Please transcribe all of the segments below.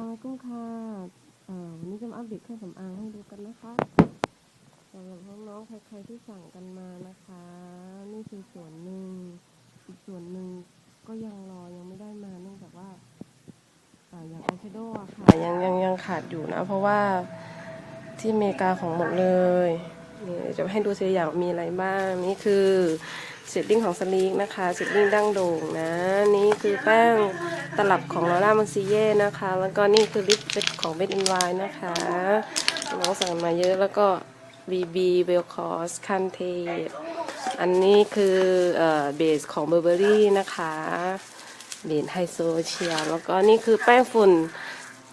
ลามกุ้งค่ะวันนี้จะมาอัปเดตเครื่องสำอางให้ดูกันนะคะสำหรับน้องๆใครๆที่สั่งกันมานะคะ นี่คือส่วนหนึ่งอีกส่วนหนึ่งก็ยังรอยังไม่ได้มาเนื่องจากว่าอย่างอายแชโดว์อะค่ะยังยังยังขาดอยู่นะ เพราะว่าที่อเมริกาของหมดเลยนี่จะให้ดูตัวอย่างมีอะไรบ้างนี่คือ เซตติ้งของสลีกนะคะเซตติ้งดั้งโด่งนะ นี่คือแป้งตลับของลอร่ามันซีเย่นะคะ แล้วก็นี่คือลิปเบของเบดอินไวนะคะน้องสั่งมาเยอะแล้วก็ BB w e l c o s คันเทอันนี้คือเบสของเบอร์เบอรี่นะคะเบสไฮโซเชียแล้วก็นี่คือแป้งฝุ่น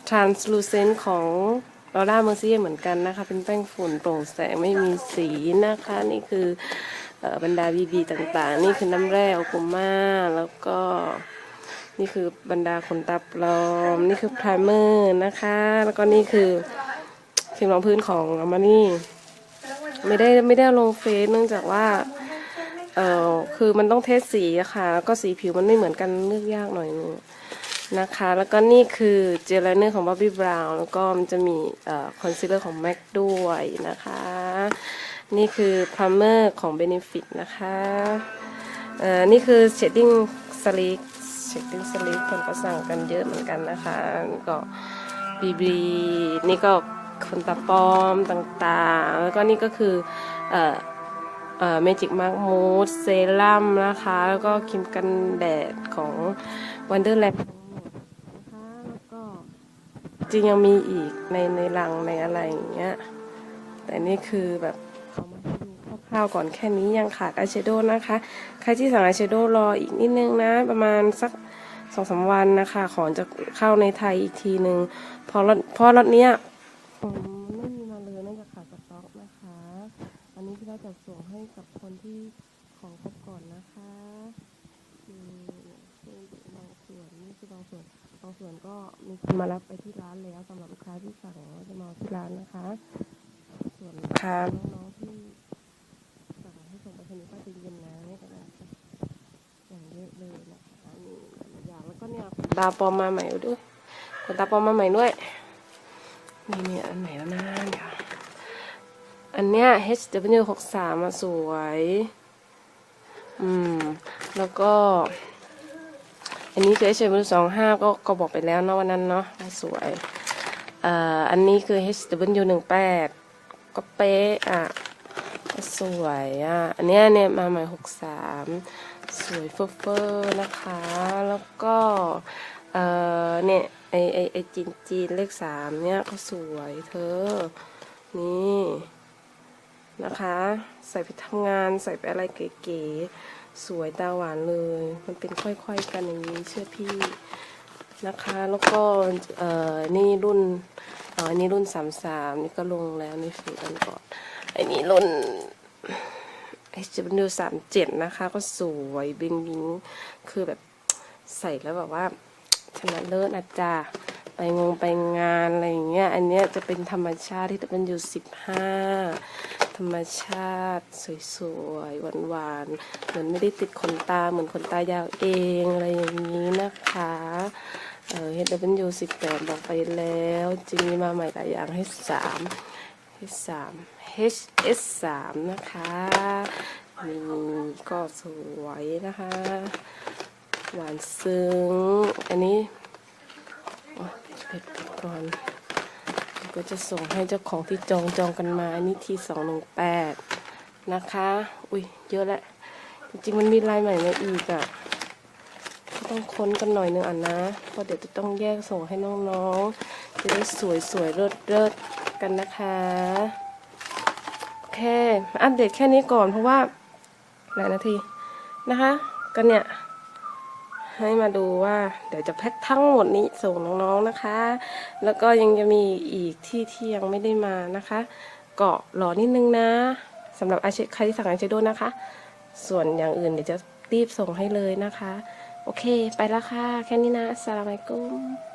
translucent ของลอร่าเมอร์ซี่เหมือนกันนะคะ เป็นแป้งฝุ่นโปร่งแสงไม่มีสีนะคะ นี่คือ บรรดาบีบีต่างๆ นี่คือน้ำแร่โอกุม่าแล้วก็นี่คือบรรดาขนตาปลอม นี่คือไพรเมอร์นะคะ แล้วก็นี่คือครีมรองพื้นของอามานี่ไม่ได้ไม่ได้ลงเฟซเนื่องจากว่าเออคือมันต้องเทสสีอะค่ะ แล้วก็สีผิวมันไม่เหมือนกันเลือกยากหน่อยนึง นะคะ แล้วก็นี่คือเจลไลเนอร์ของ Bobbi Brown แล้วก็มันจะมีคอนซีลเลอร์ของ MAC ด้วยนะคะ นี่คือพร i มเมอร์ของ Benefit นะคะเอ่อนี่คือ shading sleek shading sleek คนก็สั่งกันเยอะเหมือนกันนะคะ ก็บีบีนี่ก็คนตาปลอมต่างๆ แล้วก็นี่ก็คือเอ่อเอ่อเมจิกมาร์กมูสเซรั่มนะคะ แล้วก็ครีมกันแดดของ Wonderland นะคะแล้วก็ จริงยังมีอีกในในรังในอะไรอย่างเงี้ย แต่นี่คือแบบเอามาให้ดูคร่าวๆก่อนแค่นี้ยังขาดอายแชโดว์นะคะ ใครที่สั่งอายแชโดว์รออีกนิดนึงนะ ประมาณสักสองสามวันนะคะ ของจะเข้าในไทยอีกทีนึงพอรถพราะรถเนี้ยผมไม่มีมาเลยเนื่องจากขาดสต็อกนะคะ อันนี้ที่เราจะส่งให้กับคนที่ของครบก่อนนะคะคือบางส่วนนี่คือบางส่วน บางส่วนก็มีคนมารับไปที่ร้านแล้วสำหรับลูกค้าที่สั่งว่าจะมาเอาที่ร้านนะคะ ส่วนลูกค้าน้องๆที่สั่งให้ส่งไปสนิทก็จะเย็นนะไม่เป็นไรค่ะอย่างเยอะเลยนะคะนี่หลายอย่างแล้วก็เนี่ยตาปลอมมาใหม่ด้วยขนตาปลอมมาใหม่ด้วยนี่เนี่ยอันไหนแล้วนะเดี๋ยวอันเนี้ย HW63 อะสวย อืม แล้วก็ อันนี้คือ HW25 ก็ก็บอกไปแล้วเนาะวันนั้นเนาะสวยอ่ออันนี้คือ HW18 ก็เป๊ะอะสวยอะอันเนี้ยเนี่ยมาใหม่63สวยเฟอร์เฟอร์นะคะ แล้วก็เออเนี่ยไอไอไอจีนจีนเลขสามเนี่ยก็สวยเธอ นี่นะคะ ใส่ไปทำงานใส่ไปอะไรเก๋ๆ สวยตาหวานเลย มันเป็นค่อยๆกันอย่างนี้เชื่อพี่นะคะ แล้วก็เอ่อนี่รุ่นอ๋ออันนี้รุ่นสามสามนี่ก็ลงแล้วในฟีดอันก่อนอันนี้รุ่น HW สามเจ็ดนะคะ ก็สวยบิงบิงคือแบบใส่แล้วแบบว่าชนะเลิศนะจ๊ะไป งงไปงานอะไรอย่างเงี้ย อันเนี้ยจะเป็นธรรมชาติที่เป็นอยู่สิบห้าธรรมชาติสวยๆหวานๆเหมือนไม่ได้ติดขนตาเหมือนขนตายาวเองอะไรอย่างนี้นะคะเออ HW สิบแปดบอกไปแล้วจริงมีมาใหม่หลายอย่างให้สามให้สาม HS สามนะคะนี่ก็สวยนะคะ หวานซึ้ง อันนี้ ก่อน ก็จะส่งให้เจ้าของที่จองจองกันมา อันนี้ทีสองหนึ่งแปดนะคะ อุ้ยเยอะแหละ จริงๆมันมีลายใหม่มาอีกอะ่ะก็ต้องค้นกันหน่อยนึงอะนะเพราะเดี๋ยวจะต้องแยกส่งให้น้องๆ จะได้สวยสวยๆเลิศเลิศๆกันนะคะโอเคอัปเดตแค่นี้ก่อนเพราะว่าหลายนาทีนะคะ กันเนี่ย ให้มาดูว่า เดี๋ยวจะแพ็คทั้งหมดนี้ส่งน้องๆนะคะ แล้วก็ยังจะมีอีกที่ที่ยังไม่ได้มานะคะ เกาะรอนิดนึงนะสำหรับอาชีพใครที่สั่งอาชีพด้วยนะคะ ส่วนอย่างอื่นเดี๋ยวจะรีบส่งให้เลยนะคะ โอเค ไปแล้วค่ะ แค่นี้นะสลามุอะลัยกุม